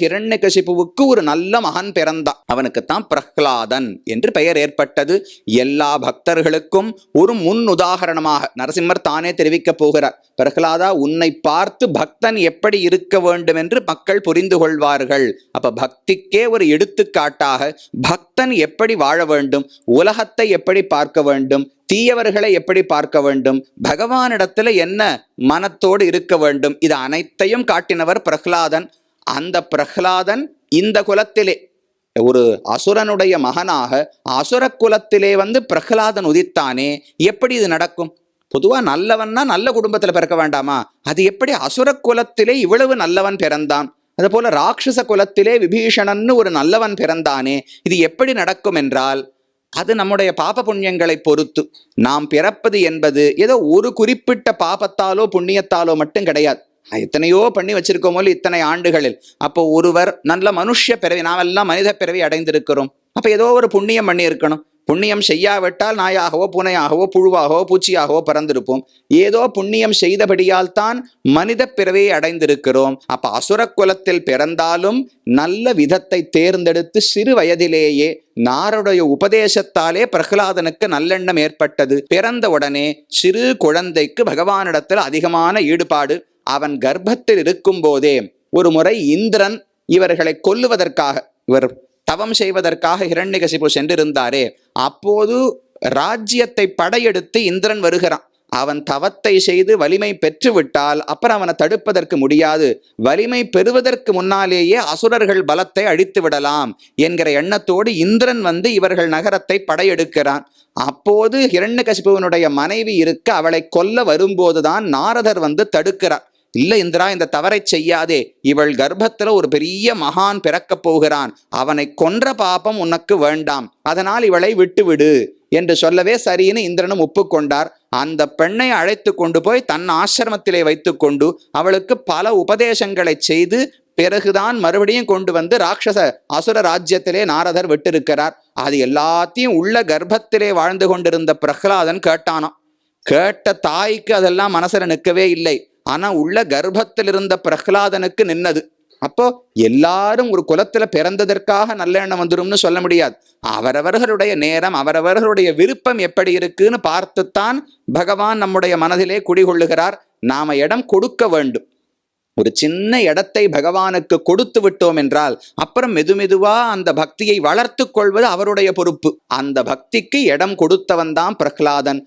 ஹிரண்யகசிபுவுக்கு ஒரு நல்ல மகன் பிறந்தான். அவனுக்குத்தான் பிரஹ்லாதன் என்று பெயர் ஏற்பட்டது. எல்லா பக்தர்களுக்கும் ஒரு முன் உதாகரணமாக நரசிம்மர் தானே தெரிவிக்கப் போகிறார். பிரஹ்லாதா உன்னை பார்த்து பக்தன் எப்படி இருக்க வேண்டும் என்று மக்கள் புரிந்து கொள்வார்கள். அப்ப பக்திக்கே ஒரு எடுத்துக்காட்டாக பக்தன் எப்படி வாழ வேண்டும்? உலகத்தை எப்படி பார்க்க வேண்டும்? தீயவர்களை எப்படி பார்க்க வேண்டும்? பகவானிடத்துல என்ன மனத்தோடு இருக்க வேண்டும்? இது அனைத்தையும் காட்டினவர் பிரஹ்லாதன். அந்த பிரஹ்லாதன் இந்த குலத்திலே ஒரு அசுரனுடைய மகனாக அசுர குலத்திலே வந்து பிரஹ்லாதன் உதித்தானே எப்படி இது நடக்கும்? பொதுவா நல்லவன்னா நல்ல குடும்பத்துல பிறக்க வேண்டாமா? அது எப்படி அசுர குலத்திலே இவ்வளவு நல்லவன் பிறந்தான்? அதுபோல ராட்சச குலத்திலே விபீஷணன்னு ஒரு நல்லவன் பிறந்தானே இது எப்படி நடக்கும் என்றால் அது நம்முடைய பாப புண்ணியங்களை பொறுத்து. நாம் பிறப்பது என்பது ஏதோ ஒரு குறிப்பிட்ட பாபத்தாலோ புண்ணியத்தாலோ மட்டும் கிடையாது. எத்தனையோ பண்ணி வச்சிருக்கோமோ இத்தனை ஆண்டுகளில். அப்போ ஒருவர் நல்ல மனுஷ்ய பிறவி நாமெல்லாம் மனித பிறவி அடைந்திருக்கிறோம். அப்ப ஏதோ ஒரு புண்ணியம் பண்ணி இருக்கணும் புண்ணியம் செய்யாவிட்டால் நாயாகவோ பூனையாகவோ புழுவாகவோ பூச்சியாகவோ பிறந்திருப்போம். ஏதோ புண்ணியம் செய்தபடியால் தான் மனித பிறவியை அடைந்திருக்கிறோம். அப்ப அசுர குலத்தில் பிறந்தாலும் நல்ல விதத்தை தேர்ந்தெடுத்து சிறு வயதிலேயே நாருடைய உபதேசத்தாலே பிரகலாதனுக்கு நல்லெண்ணம் ஏற்பட்டது. பிறந்த உடனே சிறு குழந்தைக்கு பகவானிடத்தில் அதிகமான ஈடுபாடு அவன் கர்ப்பத்தில் இருக்கும் போதே ஒரு முறை இந்திரன் இவர்களை கொல்லுவதற்காக இவர் தவம் செய்வதற்காக ஹிரண்யகசிபு சென்றிருந்தாரே அப்போது ராஜ்யத்தை படையெடுத்து இந்திரன் வருகிறான். அவன் தவத்தை செய்து வலிமை பெற்றுவிட்டால் அப்புறம் அவனை தடுப்பதற்கு முடியாது. வலிமை பெறுவதற்கு முன்னாலேயே அசுரர்கள் பலத்தை அழித்து விடலாம் என்கிற எண்ணத்தோடு இந்திரன் வந்து இவர்கள் நகரத்தை படையெடுக்கிறான். அப்போது ஹிரண்யகசிபுவனுடைய மனைவி இருக்க அவளை கொல்ல வரும்போதுதான் நாரதர் வந்து தடுக்கிறார். இல்ல இந்திரா இந்த தவறை செய்யாதே. இவள் கர்ப்பத்துல ஒரு பெரிய மகான் பிறக்கப் போகிறான். அவனை கொன்ற பாபம் உனக்கு வேண்டாம். அதனால் இவளை விட்டுவிடு என்று சொல்லவே சரின்னு இந்திரனும் ஒப்புக்கொண்டார். அந்த பெண்ணை அழைத்து கொண்டு போய் தன் ஆசிரமத்திலே வைத்துக்கொண்டு அவளுக்கு பல உபதேசங்களை செய்து பிறகுதான் மறுபடியும் கொண்டு வந்து ராட்சச அசுர ராஜ்யத்திலே நாரதர் விட்டிருக்கிறார். அது எல்லாத்தையும் உள்ள கர்ப்பத்திலே வாழ்ந்து கொண்டிருந்த பிரகலாதன் கேட்டானாம். கேட்ட தாய்க்கு அதெல்லாம் மனசுல நிற்கவே இல்லை. ஆனா உள்ள கர்ப்பத்தில் இருந்த பிரகலாதனுக்கு நின்னது. அப்போ எல்லாரும் ஒரு குலத்துல பிறந்ததற்காக நல்ல எண்ணம் வந்துடும்னு சொல்ல முடியாது. அவரவர்களுடைய நேரம் அவரவர்களுடைய விருப்பம் எப்படி இருக்குன்னு பார்த்துத்தான் பகவான் நம்முடைய மனதிலே குடிகொள்ளுகிறார். நாம இடம் கொடுக்க வேண்டும். ஒரு சின்ன இடத்தை பகவானுக்கு கொடுத்து விட்டோம் என்றால் அப்புறம் மெதுமெதுவா அந்த பக்தியை வளர்த்து கொள்வது அவருடைய பொறுப்பு. அந்த பக்திக்கு இடம் கொடுத்தவன் தான் பிரகலாதன்